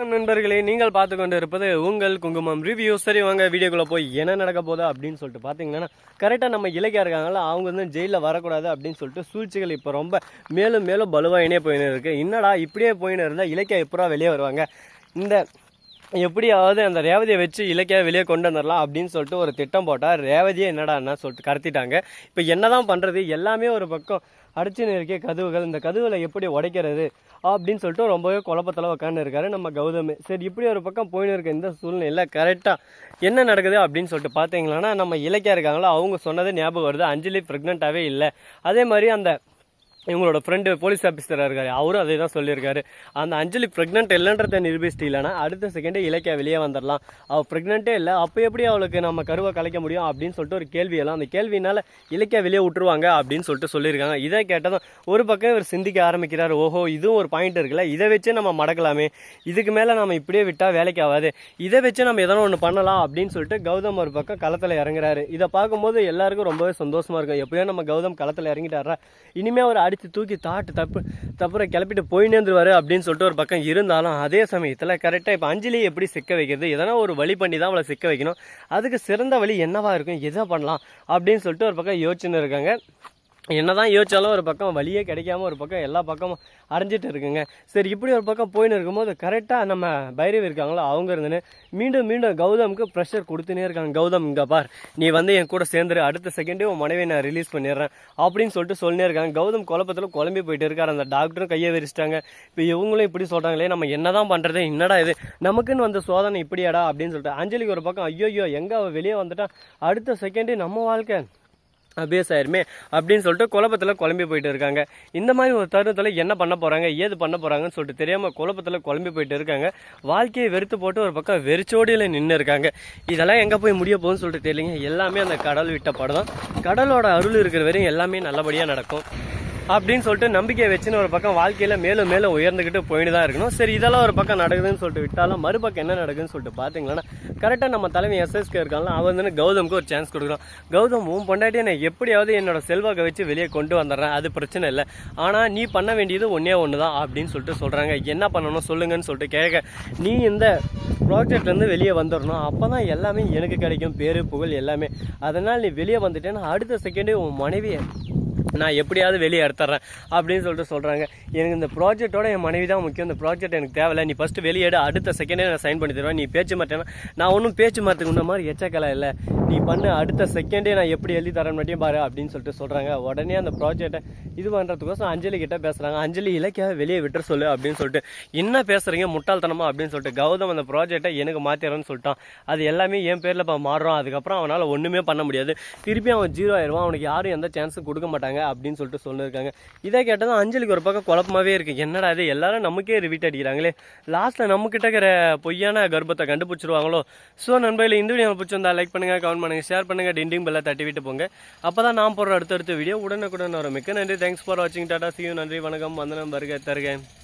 வணக்கம் நண்பர்களே. நீங்கள் பார்த்து கொண்டு இருப்பது உங்கள் குங்குமம் ரிவ்யூ சரி வாங்க வீடியோக்குள்ளே போய் என்ன நடக்க போதா அப்படின்னு சொல்லிட்டு பார்த்தீங்கன்னா கரெக்டாக நம்ம இலக்கியா இருக்காங்களா அவங்க வந்து ஜெயிலில் வரக்கூடாது அப்படின்னு சொல்லிட்டு சூழ்ச்சிகள் இப்போ ரொம்ப மேலும் மேலும் பலுவாயினே போயின்னு இருக்குது என்னடா இப்படியே போயின்னு இருந்தால் இலக்கியா எப்படா வெளியே வருவாங்க? இந்த எப்படியாவது அந்த ரேவதியை வச்சு இலக்கியா வெளியே கொண்டு வந்துடலாம் அப்படின்னு சொல்லிட்டு ஒரு திட்டம் போட்டால் ரேவதியை என்னடான்னா சொல்லிட்டு கடத்திட்டாங்க இப்போ என்னதான் பண்ணுறது எல்லாமே ஒரு பக்கம் அடிச்சுன்னு இருக்கே கதவுகள். இந்த கதவுகளை எப்படி உடைக்கிறது அப்படின்னு சொல்லிட்டு ரொம்பவே குழப்பத்தில் உட்காந்து இருக்காரு நம்ம கௌதமி. சரி இப்படி ஒரு பக்கம் போயின்னு இருக்க இந்த சூழ்நிலையில் கரெக்டாக என்ன நடக்குது அப்படின்னு சொல்லிட்டு பார்த்தீங்கன்னா நம்ம இலக்கியா இருக்காங்களோ அவங்க சொன்னது ஞாபகம் வருது. அஞ்சலி ப்ரெக்னெண்ட்டாகவே இல்லை. அதே மாதிரி அந்த இவங்களோட ஃப்ரெண்டு போலீஸ் ஆஃபீஸராக இருக்காரு. அவரும் அதே தான் சொல்லியிருக்காரு. அந்த அஞ்சலி ப்ரெக்னென்ட் இல்லைன்றதை நிரூபிச்சிட்டு இல்லைனா அடுத்த செகண்டே இலக்கியா வெளியே வந்துடலாம் அவள் ப்ரெக்னென்ட்டே இல்லை அப்போ எப்படி அவளுக்கு நம்ம கருவை கலைக்க முடியும் அப்படின்னு சொல்லிட்டு ஒரு கேள்வி எல்லாம் அந்த கேள்வினால இலக்கியா வெளியே விட்டுருவாங்க அப்படின்னு சொல்லிட்டு சொல்லியிருக்காங்க. இதை கேட்டதும் ஒரு பக்கம் இவர் சிந்திக்க ஆரம்பிக்கிறார். ஓஹோ இதுவும் ஒரு பாயிண்ட் இருக்குல்ல இதை வச்சு நம்ம மடக்கலாமே. இதுக்கு மேலே நம்ம இப்படியே விட்டால் வேலைக்கு ஆகாது. இதை வச்சு நம்ம எதனா ஒன்று பண்ணலாம் அப்படின்னு சொல்லிட்டு கௌதம் ஒரு பக்கம் களத்தில் இறங்குறாரு. இதை பார்க்கும்போது எல்லாருக்கும் ரொம்பவே சந்தோஷமாக இருக்கும். எப்படியோ நம்ம கௌதம் களத்தில் இறங்கிட்டாரா இனிமேல் ஒரு அடித்து தூக்கி தாட்டு தப்பு தப்புற கிளப்பிட்டு போயின்னு இருந்துருவாரு அப்படின்னு சொல்லிட்டு ஒரு பக்கம் இருந்தாலும் அதே சமயத்தில் கரெக்டாக இப்போ அஞ்சலியை எப்படி சிக்க வைக்கிறது? எதனா ஒரு வழி பண்ணி தான் அவளை சிக்க வைக்கணும். அதுக்கு சிறந்த வழி என்னவா இருக்கும்? எதை பண்ணலாம்? அப்படின்னு சொல்லிட்டு ஒரு பக்கம் யோசிச்சுன்னு இருக்காங்க. என்னதான் யோசிச்சாலும் ஒரு பக்கம் வழியே கிடைக்காம ஒரு பக்கம் எல்லா பக்கமும் அரைஞ்சிட்டு இருக்குங்க. சரி இப்படி ஒரு பக்கம் போயின்னு இருக்கும்போது கரெக்டாக நம்ம பைரவி இருக்காங்களோ அவங்க இருந்துன்னு மீண்டும் மீண்டும் கௌதமுக்கு ப்ரெஷர் கொடுத்துனே இருக்காங்க. கௌதம் இங்கே பார் நீ வந்து என் கூட சேர்ந்துரு அடுத்த செகண்டே உன் மனைவியை நான் ரிலீஸ் பண்ணிடுறேன் அப்படின்னு சொல்லிட்டு சொல்லினே இருக்காங்க. கௌதம் குழப்பத்தில் குழம்பி போயிட்டு இருக்காரு. அந்த டாக்டரும் கையை விரிச்சிட்டாங்க. இப்போ இவங்களும் இப்படி சொல்கிறாங்களே நம்ம என்னதான் பண்ணுறது என்னடா இது? நமக்குன்னு வந்த சோதனை இப்படியாடா அப்படின்னு சொல்லிட்டு அஞ்சலிக்கு ஒரு பக்கம் ஐயோ எங்கே அவள் வெளியே வந்துட்டா? அடுத்த செகண்டே நம்ம வாழ்க்கை அபேஸ் ஆயிருமே அப்படின்னு சொல்லிட்டு குழப்பத்தில் குழம்பி போயிட்டு இருக்காங்க. இந்த மாதிரி ஒரு தருணத்தில் என்ன பண்ண போகிறாங்க ஏது பண்ண போகிறாங்கன்னு சொல்லிட்டு தெரியாமல் குழப்பத்தில் குழம்பி போயிட்டு இருக்காங்க. வாழ்க்கையை வெறுத்து போட்டு ஒரு பக்கம் வெறிச்சோடியில் நின்று இருக்காங்க. இதெல்லாம் எங்கே போய் முடிய போகுதுன்னு சொல்லிட்டு தெரியலங்க. எல்லாமே அந்த கடல் விட்ட படம் கடலோட அருள் இருக்கிற வரையும் எல்லாமே நல்லபடியாக நடக்கும். அப்படின்னு சொல்லிட்டு நம்பிக்கையை வச்சுன்னு ஒரு பக்கம் வாழ்க்கையில் மேலும் மேலும் உயர்ந்துக்கிட்டு போயிட்டு தான் இருக்கணும். சரி இதெல்லாம் ஒரு பக்கம் நடக்குதுன்னு சொல்லிட்டு விட்டாலும் மறுபக்கம் என்ன நடக்குதுன்னு சொல்லிட்டு பார்த்தீங்கன்னா கரெக்டாக நம்ம தலைமை எஸ்எஸ்கே இருக்காங்களா அவன் வந்து கௌதமுக்கு ஒரு சான்ஸ் கொடுக்குறான். கௌதம் உன் பொண்டாட்டியை நான் எப்படியாவது என்னோட செல்வாக்கை வச்சு வெளியே கொண்டு வந்துடுறேன். அது பிரச்சனை இல்லை. ஆனால் நீ பண்ண வேண்டியது ஒன்றே ஒன்று தான் அப்படின்னு சொல்லிட்டு சொல்கிறாங்க என்ன பண்ணணும் சொல்லுங்கன்னு சொல்லிட்டு கேட்க நீ இந்த ப்ராஜெக்ட்லேருந்து வெளியே வந்துடணும். அப்போ தான் எல்லாமே எனக்கு கிடைக்கும். பேரு புகழ் எல்லாமே. அதனால் நீ வெளியே வந்துட்டேன்னா அடுத்த செகண்டே உன் மனைவியை நான் எப்படியாவது வெளியே எடுத்துறேன் அப்படின்னு சொல்லிட்டு சொல்கிறாங்க எனக்கு இந்த ப்ராஜெக்ட்டோட என் மனைவி தான் முக்கியம். இந்த ப்ராஜெக்ட் எனக்கு தேவையில்லை. நீ ஃபஸ்ட்டு வெளியேடு அடுத்த செகண்டே நான் சைன் பண்ணி தருவேன். நீ பேச்சு மாட்டேன்னா நான் ஒன்றும் பேச்சு மாற்றுக்கு உன்ன மாதிரி எச்சக்கலை இல்லை. நீ பண்ண. அடுத்த செகண்டே நான் எப்படி எழுதி தரேன் மட்டும் பாரு அப்படின்னு சொல்லிட்டு சொல்கிறாங்க உடனே அந்த ப்ராஜெக்ட்டை இது பண்ணுறதுக்கோசம் அஞ்சலி கிட்டே பேசுகிறாங்க அஞ்சலி இலக்கியாக வெளியே விட்டுற சொல்லு அப்படின்னு சொல்லிட்டு என்ன பேசுகிறீங்க முட்டாள்தனமா? அப்படின்னு சொல்லிட்டு கௌதம் அந்த ப்ராஜெக்ட்டை எனக்கு மாற்றிடுறேன்னு சொல்லிட்டான். அது எல்லாமே என் பேரில் இப்போ மாறுறோம் அதுக்கப்புறம் அவனால் ஒன்றுமே பண்ண முடியாது. திருப்பி அவன் ஜீரோ ஆயிடுவான். அவனுக்கு யாரும் எந்த சான்ஸும் கொடுக்க மாட்டாங்க. அப்படின்னு சொல்லிட்டு சொல்லியிருக்காங்க இதை கேட்டதும் அஞ்சலிக்கு ஒரு பக்கம் குழப்பமாவே இருக்கு. என்னடா இது? எல்லாரும் நமக்கே ரிவீட் அடிக்கிறாங்களே. லாஸ்ட்டில் நம்மக்கிட்ட இருக்கிற பொய்யான கர்ப்பத்தை கண்டுபிடிச்சிருவாங்களோ? ஸோ நண்பர்களே இந்த வீடியோ பிடிச்சிருந்தா லைக் பண்ணுங்க கமெண்ட் பண்ணுங்க ஷேர் பண்ணுங்க டிண்டிங் பெல்ல தட்டி விட்டு போங்க. அப்போ தான் நான் போடுற அடுத்தடுத்த வீடியோ உடனுக்குடன் வரும். மிக்க நன்றி. தேங்க்ஸ் ஃபார் வாட்சிங் டாடா சியூ நன்றி வணக்கம். வந்தனம் வருக தருக.